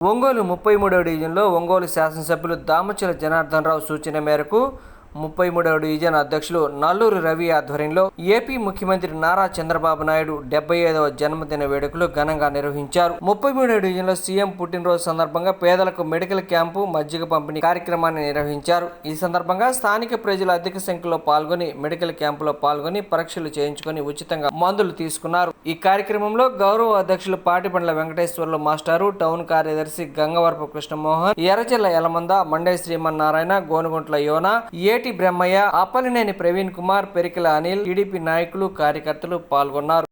ఒంగోలు ముప్పై మూడవ డివిజన్లో ఒంగోలు శాసనసభ్యులు దామచల జనార్దన్ రావు సూచన మేరకు ముప్పై మూడవ డివిజన్ అధ్యక్షులు నల్లూరు రవి ఆధ్వర్యంలో ఏపీ ముఖ్యమంత్రి నారా చంద్రబాబు నాయుడు డెబ్బై ఐదవ జన్మదిన వేడుకలు ఘనంగా నిర్వహించారు. ముప్పై మూడవ డివిజన్లో సీఎం పుట్టినరోజు సందర్భంగా పేదలకు మెడికల్ క్యాంపు మజ్జిగ పంపిణీ కార్యక్రమాన్ని నిర్వహించారు. ఈ సందర్భంగా స్థానిక ప్రజలు అధిక సంఖ్యలో పాల్గొని మెడికల్ క్యాంపులో పాల్గొని పరీక్షలు చేయించుకొని ఉచితంగా మందులు తీసుకున్నారు. ఈ కార్యక్రమంలో గౌరవ అధ్యక్షులు పాటిపండ్ల వెంకటేశ్వర్లు మాస్టారు టౌన్ కార్యదర్శి గంగవరపు కృష్ణమోహన్ ఎర్రచెల్ల యలమంద మండే శ్రీమన్నారాయణ గోనుగుంట్ల యోన ఏ ఏటి బ్రహ్మయ్య అప్పలినేని ప్రవీణ్ కుమార్ పెరికిల అనిల్ టీడీపీ నాయకులు కార్యకర్తలు పాల్గొన్నారు.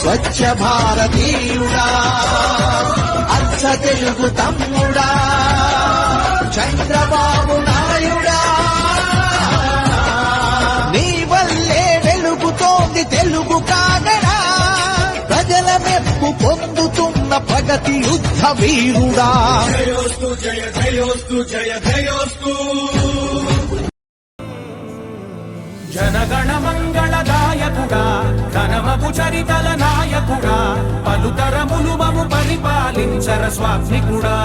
స్వచ్ఛ భారతీయుడా అచ్చ తెలుగు తమ్ముడా చంద్రబాబు నాయుడా. ప్రగతి యుద్ధ వీరుడా. జనగణ మంగళదాయకుడా ఘనమపు చరితల నాయకుడా పలుతరములు మము పరిపాలించర స్వాత్మికుడా.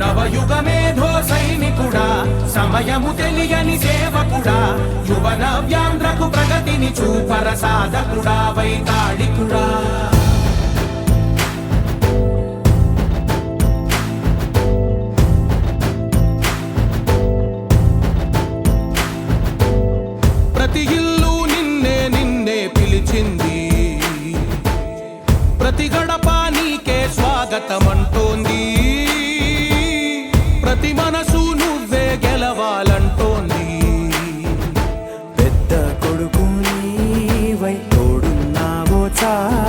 నవయుగ మేధో సైనికుడా సమయము తెలియని సేవకుడా యువన వ్యాంధ్రకు ప్రగతిని చూపర సాధకుడా వైతాళికుడా. గడప నీకే స్వాగతమంటోంది. ప్రతి మనసు నువ్వే గెలవాలంటోంది. పెద్ద కొడుకు నీవై తోడున్నావో చాలు.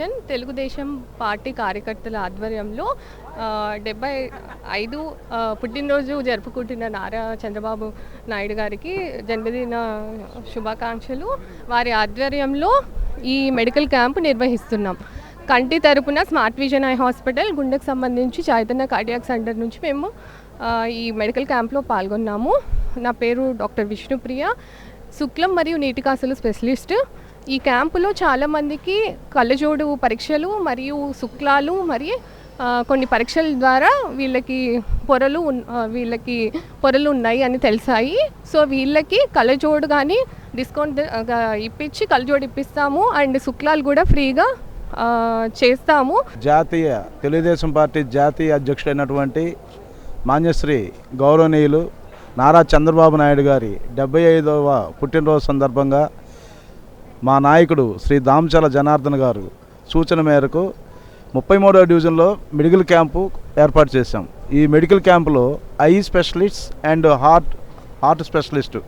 మూడవ తెలుగుదేశం పార్టీ కార్యకర్తల ఆధ్వర్యంలో డెబ్బై ఐదు పుట్టినరోజు జరుపుకుంటున్న నారా చంద్రబాబు నాయుడు గారికి జన్మదిన శుభాకాంక్షలు. వారి ఆధ్వర్యంలో ఈ మెడికల్ క్యాంప్ నిర్వహిస్తున్నాం. కంటి తరపున స్మార్ట్ విజన్ ఐ హాస్పిటల్ గుండెకు సంబంధించి చైతన్య కార్డియాక్ సెంటర్ నుంచి మేము ఈ మెడికల్ క్యాంప్లో పాల్గొన్నాము. నా పేరు డాక్టర్ విష్ణుప్రియ. శుక్లం మరియు నీటికాసులు స్పెషలిస్ట్. ఈ క్యాంపులో చాలామందికి కళ్ళజోడు పరీక్షలు మరియు శుక్లాలు మరియు కొన్ని పరీక్షల ద్వారా వీళ్ళకి పొరలు వీళ్ళకి పొరలు ఉన్నాయి అని తెలిసాయి. సో వీళ్ళకి కళ్ళజోడు కానీ డిస్కౌంట్ ఇప్పించి కళ్ళజోడు ఇప్పిస్తాము. అండ్ శుక్లాలు కూడా ఫ్రీగా చేస్తాము. జాతీయ తెలుగుదేశం పార్టీ జాతీయ అధ్యక్షుడైనటువంటి మాన్యశ్రీ గౌరవనీయులు నారా చంద్రబాబు నాయుడు గారి డెబ్బై ఐదవ పుట్టినరోజు సందర్భంగా మా నాయకుడు శ్రీ దాంచల జనార్దన్ గారు సూచన మేరకు ముప్పై మూడవ డివిజన్లో మెడికల్ క్యాంపు ఏర్పాటు చేశాం. ఈ మెడికల్ క్యాంపులో eye specialist and heart heart specialist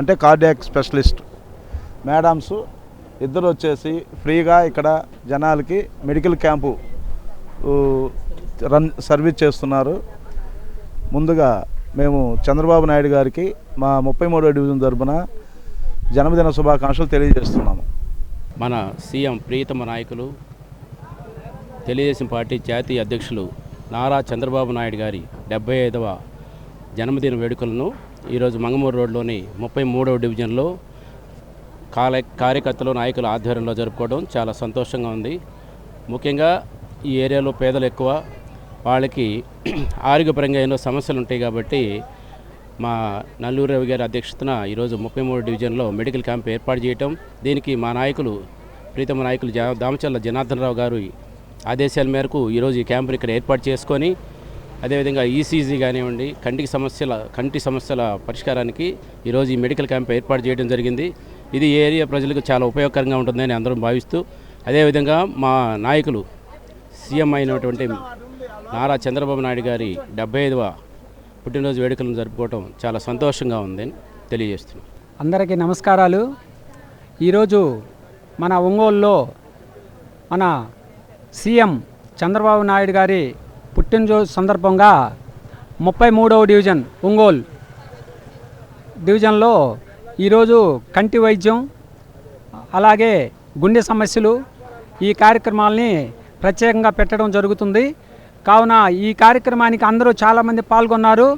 అంటే కార్డియాక్ స్పెషలిస్ట్ మేడమ్స్ ఇద్దరు వచ్చేసి ఫ్రీగా ఇక్కడ జనాలకి మెడికల్ క్యాంపు రన్ సర్వీస్ చేస్తున్నారు. ముందుగా మేము చంద్రబాబు నాయుడు గారికి మా ముప్పై మూడవ డివిజన్ తరపున జన్మదిన శుభాకాంక్షలు తెలియజేస్తున్నాము. మన సీఎం ప్రియతమ నాయకులు తెలుగుదేశం పార్టీ జాతీయ అధ్యక్షులు నారా చంద్రబాబు నాయుడు గారి డెబ్బై ఐదవ జన్మదిన వేడుకలను ఈరోజు మంగమూరు రోడ్లోని ముప్పై మూడవ డివిజన్లో కాల కార్యకర్తలు నాయకుల ఆధ్వర్యంలో జరుపుకోవడం చాలా సంతోషంగా ఉంది. ముఖ్యంగా ఈ ఏరియాలో పేదలు ఎక్కువ వాళ్ళకి ఆరోగ్యపరంగా ఎన్నో సమస్యలు ఉంటాయి కాబట్టి మా నల్లూరు రవి గారి అధ్యక్షతన ఈరోజు ముప్పై మూడు డివిజన్లో మెడికల్ క్యాంప్ ఏర్పాటు చేయటం. దీనికి మా నాయకులు ప్రీతమ నాయకులు దామచల్ల దామచర్ల జనార్దన్ రావు గారు ఆదేశాల మేరకు ఈరోజు ఈ క్యాంపును ఇక్కడ ఏర్పాటు చేసుకొని అదేవిధంగా ఈసీజీ కానివ్వండి కంటికి సమస్యల కంటి సమస్యల పరిష్కారానికి ఈరోజు ఈ మెడికల్ క్యాంప్ ఏర్పాటు చేయడం జరిగింది. ఇది ఏరియా ప్రజలకు చాలా ఉపయోగకరంగా ఉంటుందని అందరం భావిస్తూ అదేవిధంగా మా నాయకులు సీఎం అయినటువంటి నారా చంద్రబాబు నాయుడు గారి డెబ్బై ఐదవ పుట్టినరోజు వేడుకలను జరుపుకోవటం చాలా సంతోషంగా ఉందని తెలియజేస్తున్నాం. అందరికీ నమస్కారాలు. ఈరోజు మన ఒంగోలులో మన సీఎం చంద్రబాబు నాయుడు గారి పుట్టినరోజు సందర్భంగా ముప్పై మూడవ డివిజన్ ఒంగోలు డివిజన్లో ఈరోజు కంటి వైద్యం అలాగే గుండె సమస్యలు ఈ కార్యక్రమాల్ని ప్రత్యేకంగా పెట్టడం జరుగుతుంది. కావున ఈ కార్యక్రమానికి అందరూ చాలామంది పాల్గొన్నారు.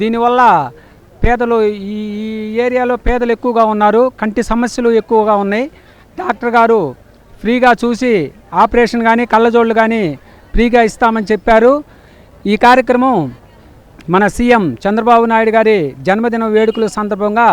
దీనివల్ల పేదలు ఈ ఈ ఏరియాలో పేదలు ఎక్కువగా ఉన్నారు. కంటి సమస్యలు ఎక్కువగా ఉన్నాయి. డాక్టర్ గారు ఫ్రీగా చూసి ఆపరేషన్ కానీ కళ్ళజోళ్ళు కానీ ఫ్రీగా ఇస్తామని చెప్పారు. ఈ కార్యక్రమం మన సీఎం చంద్రబాబు నాయుడు గారి జన్మదిన వేడుకల సందర్భంగా